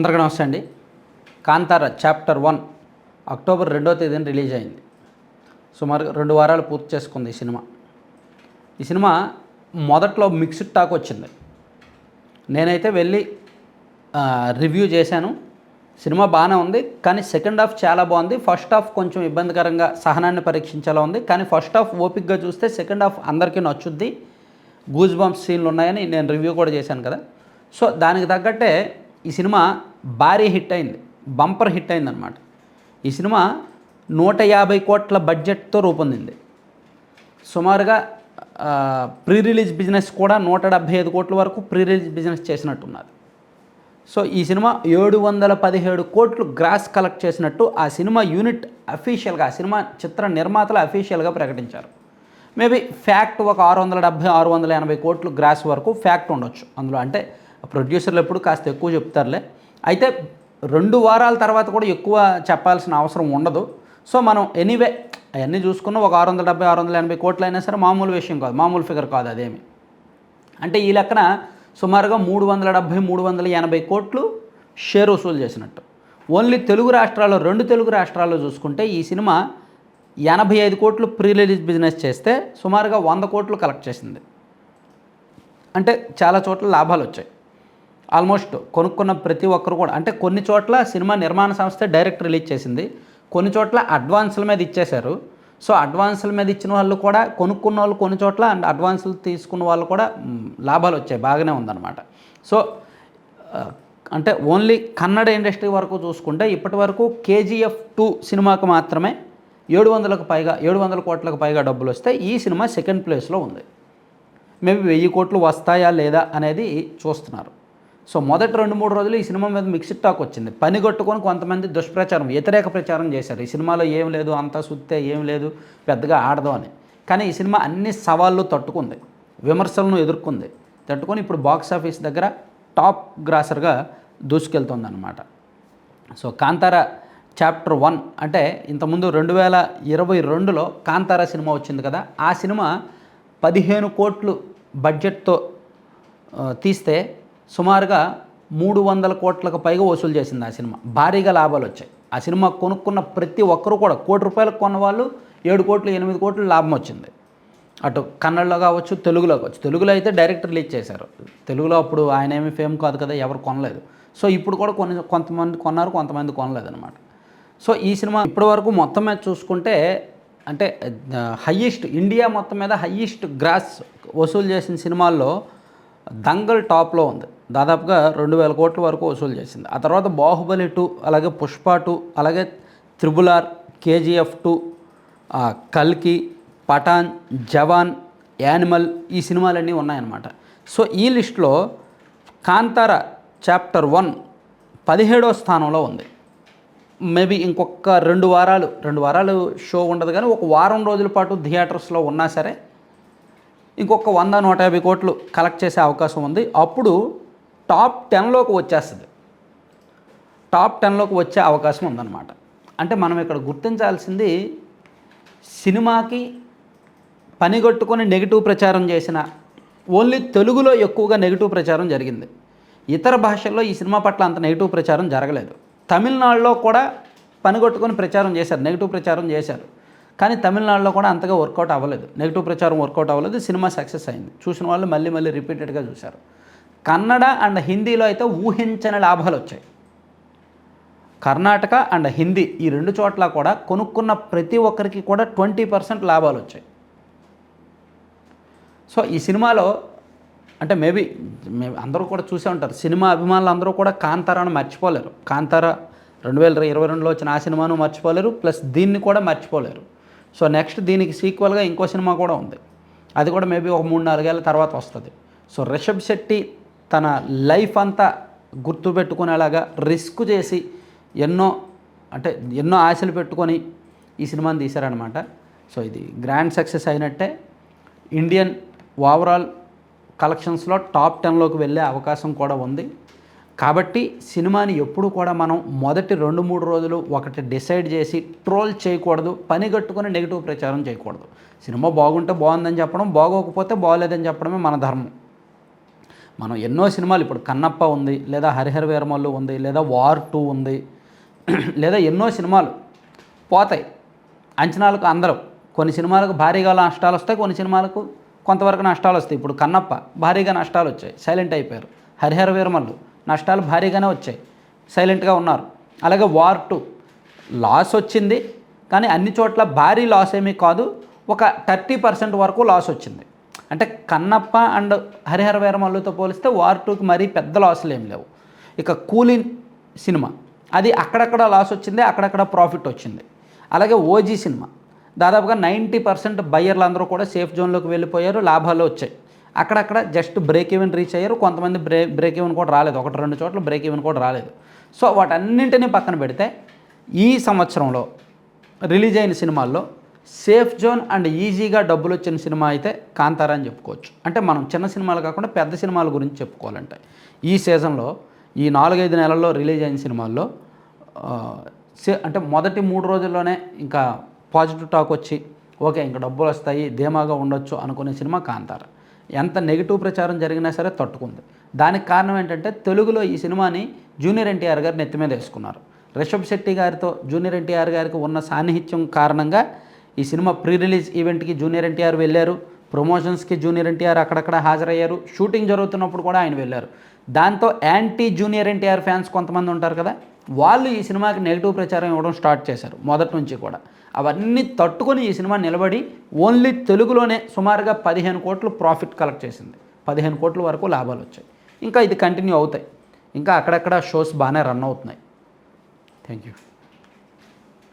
అందరికీ నమస్తే అండి. కాంతార చాప్టర్ వన్ అక్టోబర్ రెండో తేదీన రిలీజ్ అయింది. సుమారు రెండు వారాలు పూర్తి చేసుకుంది ఈ సినిమా. ఈ సినిమా మొదట్లో మిక్స్డ్ టాక్ వచ్చింది. నేనైతే వెళ్ళి రివ్యూ చేశాను. సినిమా బాగానే ఉంది కానీ సెకండ్ హాఫ్ చాలా బాగుంది. ఫస్ట్ హాఫ్ కొంచెం ఇబ్బందికరంగా సహనాన్ని పరీక్షించేలా ఉంది. కానీ ఫస్ట్ హాఫ్ ఓపిక్గా చూస్తే సెకండ్ హాఫ్ అందరికీ నచ్చుద్ది. గూజ్ బంప్స్ సీన్లు ఉన్నాయని నేను రివ్యూ కూడా చేశాను కదా. సో దానికి తగ్గట్టే ఈ సినిమా భారీ హిట్ అయింది బంపర్ హిట్ అయిందనమాట ఈ సినిమా నూట యాభై కోట్ల బడ్జెట్తో రూపొందింది. సుమారుగా ప్రీ రిలీజ్ బిజినెస్ కూడా నూట డెబ్భై ఐదు కోట్ల వరకు ప్రీ రిలీజ్ బిజినెస్ చేసినట్టున్నారు. సో ఈ సినిమా ఏడు వందల పదిహేడు కోట్లు గ్రాస్ కలెక్ట్ చేసినట్టు ఆ సినిమా యూనిట్ అఫీషియల్గా ఆ సినిమా చిత్ర నిర్మాతలు అఫీషియల్గా ప్రకటించారు. మేబీ ఫ్యాక్ట్ ఒక ఆరు వందల డెబ్భై ఆరు వందల ఎనభై కోట్లు గ్రాస్ వరకు ఫ్యాక్ట్ ఉండొచ్చు. అందులో అంటే ప్రొడ్యూసర్లు ఎప్పుడు కాస్త ఎక్కువ చెప్తారులే. అయితే రెండు వారాల తర్వాత కూడా ఎక్కువ చెప్పాల్సిన అవసరం ఉండదు. సో మనం ఎనీవే అవన్నీ చూసుకున్న ఒక ఆరు వందల డెబ్బై ఆరు వందల ఎనభై కోట్లు అయినా సరే మామూలు విషయం కాదు మామూలు ఫిగర్ కాదు అదేమి. అంటే ఈ లెక్కన సుమారుగా మూడు వందల డెబ్భై మూడు వందల ఎనభై కోట్లు షేర్ వసూలు చేసినట్టు. ఓన్లీ తెలుగు రాష్ట్రాల్లో రెండు తెలుగు రాష్ట్రాల్లో చూసుకుంటే ఈ సినిమా ఎనభై ఐదు కోట్లు ప్రీ రిలీజ్ బిజినెస్ చేస్తే సుమారుగా వంద కోట్లు కలెక్ట్ చేసింది. అంటే చాలా చోట్ల లాభాలు వచ్చాయి. ఆల్మోస్ట్ కొనుక్కున్న ప్రతి ఒక్కరు కూడా అంటే కొన్ని చోట్ల సినిమా నిర్మాణ సంస్థ డైరెక్ట్ రిలీజ్ చేసింది. కొన్ని చోట్ల అడ్వాన్సుల మీద ఇచ్చేశారు. సో అడ్వాన్సుల మీద ఇచ్చిన వాళ్ళు కూడా కొనుక్కున్న వాళ్ళు కొన్ని చోట్ల అండ్ అడ్వాన్సులు తీసుకున్న వాళ్ళు కూడా లాభాలు వచ్చాయి. బాగానే ఉందన్నమాట. సో అంటే ఓన్లీ కన్నడ ఇండస్ట్రీ వరకు చూసుకుంటే ఇప్పటి వరకు కేజీఎఫ్ టూ సినిమాకు మాత్రమే ఏడు వందలకు పైగా ఏడు వందల కోట్లకు పైగా డబ్బులు వస్తే ఈ సినిమా సెకండ్ ప్లేస్లో ఉంది. మేబీ వెయ్యి కోట్లు వస్తాయా లేదా అనేది చూస్తున్నారు. సో మొదటి రెండు మూడు రోజులు ఈ సినిమా మీద మిక్స్డ్ టాక్ వచ్చింది. పని కొట్టుకొని కొంతమంది దుష్ప్రచారం వ్యతిరేక ప్రచారం చేశారు. ఈ సినిమాలో ఏం లేదు అంతా సుత్తే ఏం లేదు పెద్దగా ఆడదాం అని. కానీ ఈ సినిమా అన్ని సవాళ్ళు తట్టుకుంది విమర్శలను ఎదుర్కొంది. తట్టుకొని ఇప్పుడు బాక్స్ ఆఫీస్ దగ్గర టాప్ గ్రాసర్గా దూసుకెళ్తుంది అనమాట సో కాంతార చాప్టర్ వన్ అంటే ఇంతకుముందు రెండు వేల ఇరవై రెండులో కాంతార సినిమా వచ్చింది కదా ఆ సినిమా పదిహేను కోట్లు బడ్జెట్తో తీస్తే సుమారుగా మూడు వందల కోట్లకు పైగా వసూలు చేసింది ఆ సినిమా. భారీగా లాభాలు వచ్చాయి. ఆ సినిమా కొనుక్కున్న ప్రతి ఒక్కరు కూడా కోటి రూపాయలకు కొన్న వాళ్ళు ఏడు కోట్లు ఎనిమిది కోట్లు లాభం వచ్చింది. అటు కన్నడలో కావచ్చు తెలుగులో కావచ్చు. తెలుగులో అయితే డైరెక్ట్ రిలీజ్ చేశారు. తెలుగులో అప్పుడు ఆయన ఏమి ఫేమ్ కాదు కదా ఎవరు కొనలేదు. సో ఇప్పుడు కూడా కొన్ని కొంతమంది కొన్నారు కొంతమంది కొనలేదు అనమాట సో ఈ సినిమా ఇప్పటి వరకు మొత్తం మీద చూసుకుంటే అంటే హయ్యెస్ట్ ఇండియా మొత్తం మీద హయ్యెస్ట్ గ్రాస్ వసూలు చేసిన సినిమాల్లో దంగల్ టాప్లో ఉంది. దాదాపుగా రెండు వేల కోట్ల వరకు వసూలు చేసింది. ఆ తర్వాత బాహుబలి టూ అలాగే పుష్ప టూ అలాగే త్రిబుల్ ఆర్ కేజీఎఫ్ టూ కల్కి పఠాన్ జవాన్ యానిమల్ ఈ సినిమాలన్నీ ఉన్నాయన్నమాట. సో ఈ లిస్ట్లో కాంతార చాప్టర్ వన్ పదిహేడో స్థానంలో ఉంది. మేబీ ఇంకొక రెండు వారాలు రెండు వారాలు షో ఉండదు కానీ ఒక వారం రోజుల పాటు థియేటర్స్లో ఉన్నా సరే ఇంకొక వంద నూట యాభై కోట్లు కలెక్ట్ చేసే అవకాశం ఉంది. అప్పుడు టాప్ టెన్లోకి వచ్చేస్తుంది. టాప్ టెన్లోకి వచ్చే అవకాశం ఉందన్నమాట. అంటే మనం ఇక్కడ గుర్తించాల్సింది సినిమాకి పనిగట్టుకొని నెగిటివ్ ప్రచారం చేసిన ఓన్లీ తెలుగులో ఎక్కువగా నెగిటివ్ ప్రచారం జరిగింది. ఇతర భాషల్లో ఈ సినిమా పట్ల అంత నెగిటివ్ ప్రచారం జరగలేదు. తమిళనాడులో కూడా పనిగొట్టుకొని ప్రచారం చేశారు నెగిటివ్ ప్రచారం చేశారు. కానీ తమిళనాడులో కూడా అంతగా వర్కౌట్ అవ్వలేదు. నెగిటివ్ ప్రచారం వర్కౌట్ అవ్వలేదు సినిమా సక్సెస్ అయింది. చూసిన వాళ్ళు మళ్ళీ మళ్ళీ రిపీటెడ్గా చూశారు. కన్నడ అండ్ హిందీలో అయితే ఊహించని లాభాలు వచ్చాయి కర్ణాటక అండ్ హిందీ ఈ రెండు చోట్ల కూడా కొనుక్కున్న ప్రతి ఒక్కరికి కూడా ట్వంటీ పర్సెంట్ లాభాలు వచ్చాయి సో ఈ సినిమాలో అంటే మేబీ మేము అందరూ కూడా చూసే ఉంటారు. సినిమా అభిమానులు అందరూ కూడా కాంతారాను మర్చిపోలేరు. కాంతార రెండు వేల ఇరవై రెండులో వచ్చిన ఆ సినిమాను మర్చిపోలేరు ప్లస్ దీన్ని కూడా మర్చిపోలేరు. సో నెక్స్ట్ దీనికి సీక్వెల్గా ఇంకో సినిమా కూడా ఉంది. అది కూడా మేబీ ఒక మూడు నాలుగేళ్ళ తర్వాత వస్తుంది. సో రిషబ్ శెట్టి తన లైఫ్ అంతా గుర్తుపెట్టుకునేలాగా రిస్క్ చేసి ఎన్నో అంటే ఎన్నో ఆశలు పెట్టుకొని ఈ సినిమాని తీశారనమాట సో ఇది గ్రాండ్ సక్సెస్ అయినట్టే ఇండియన్ ఓవరాల్ కలెక్షన్స్లో టాప్ టెన్లోకి వెళ్ళే అవకాశం కూడా ఉంది. కాబట్టి సినిమాని ఎప్పుడు కూడా మనం మొదటి రెండు మూడు రోజులు ఒకటి డిసైడ్ చేసి ట్రోల్ చేయకూడదు పని కట్టుకొని నెగిటివ్ ప్రచారం చేయకూడదు. సినిమా బాగుంటే బాగుందని చెప్పడం బాగోకపోతే బాగోలేదని చెప్పడమే మన ధర్మం. మనం ఎన్నో సినిమాలు ఇప్పుడు కన్నప్ప ఉంది లేదా హరిహర వీరమల్లు ఉంది లేదా వార్ టూ ఉంది లేదా ఎన్నో సినిమాలు పోతాయి. అంచనాలకు అందరం. కొన్ని సినిమాలకు భారీగా నష్టాలు వస్తాయి కొన్ని సినిమాలకు కొంతవరకు నష్టాలు వస్తాయి. ఇప్పుడు కన్నప్ప భారీగా నష్టాలు వచ్చాయి సైలెంట్ అయిపోయారు. హరిహర వీరమల్లు నష్టాలు భారీగానే వచ్చాయి సైలెంట్గా ఉన్నారు. అలాగే వార్ టూ లాస్ వచ్చింది కానీ అన్ని చోట్ల భారీ లాస్ ఏమీ కాదు ఒక థర్టీ పర్సెంట్ వరకు లాస్ వచ్చింది. అంటే కన్నప్ప అండ్ హరిహర వీరమల్లుతో పోలిస్తే వార్ టూకి మరీ పెద్ద లాసులు ఏం లేవు. ఇక కూలిన్ సినిమా. అది అక్కడక్కడ లాస్ వచ్చింది అక్కడక్కడ ప్రాఫిట్ వచ్చింది. అలాగే ఓజీ సినిమా. దాదాపుగా నైంటీ పర్సెంట్ బయ్యర్లు అందరూ కూడా సేఫ్ జోన్లోకి వెళ్ళిపోయారు లాభాలు వచ్చాయి. అక్కడక్కడ జస్ట్ బ్రేక్ ఈవెన్ రీచ్ అయ్యారు కొంతమంది బ్రే బ్రేక్ ఈవెన్ కూడా రాలేదు. ఒకటి రెండు చోట్ల బ్రేక్ ఈవెన్ కూడా రాలేదు. సో వాటన్నింటినీ పక్కన పెడితే ఈ సంవత్సరంలో రిలీజ్ అయిన సినిమాల్లో సేఫ్ జోన్ అండ్ ఈజీగా డబ్బులు వచ్చిన సినిమా అయితే కాంతారా అని చెప్పుకోవచ్చు. అంటే మనం చిన్న సినిమాలు కాకుండా పెద్ద సినిమాల గురించి చెప్పుకోవాలంటే. ఈ సీజన్లో ఈ నాలుగైదు నెలల్లో రిలీజ్ అయిన సినిమాల్లో సే- అంటే మొదటి మూడు రోజుల్లోనే ఇంకా పాజిటివ్ టాక్ వచ్చి ఓకే ఇంకా డబ్బులు వస్తాయి ధీమాగా ఉండొచ్చు అనుకునే సినిమా కాంతార. ఎంత నెగిటివ్ ప్రచారం జరిగినా సరే తట్టుకుంది. దానికి కారణం ఏంటంటే తెలుగులో ఈ సినిమాని జూనియర్ ఎన్టీఆర్ గారు నెత్తి మీద వేసుకున్నారు. రిషబ్ శెట్టి గారితో జూనియర్ ఎన్టీఆర్ గారికి ఉన్న సాన్నిహిత్యం కారణంగా ఈ సినిమా ప్రీ రిలీజ్ ఈవెంట్కి జూనియర్ ఎన్టీఆర్ వెళ్ళారు. ప్రమోషన్స్కి జూనియర్ ఎన్టీఆర్ అక్కడక్కడ హాజరయ్యారు. షూటింగ్ జరుగుతున్నప్పుడు కూడా ఆయన వెళ్ళారు. దాంతో యాంటీ జూనియర్ ఎన్టీఆర్ ఫ్యాన్స్ కొంతమంది ఉంటారు కదా వాళ్ళు ఈ సినిమాకి నెగిటివ్ ప్రచారం ఇవ్వడం స్టార్ట్ చేశారు మొదటి నుంచి కూడా. అవన్నీ తట్టుకొని ఈ సినిమా నిలబడి ఓన్లీ తెలుగులోనే సుమారుగా పదిహేను కోట్లు ప్రాఫిట్ కలెక్ట్ చేసింది. పదిహేను కోట్ల వరకు లాభాలు వచ్చాయి. ఇంకా ఇది కంటిన్యూ అవుతాయి. ఇంకా అక్కడక్కడ షోస్ బాగానే రన్ అవుతున్నాయి. Thank you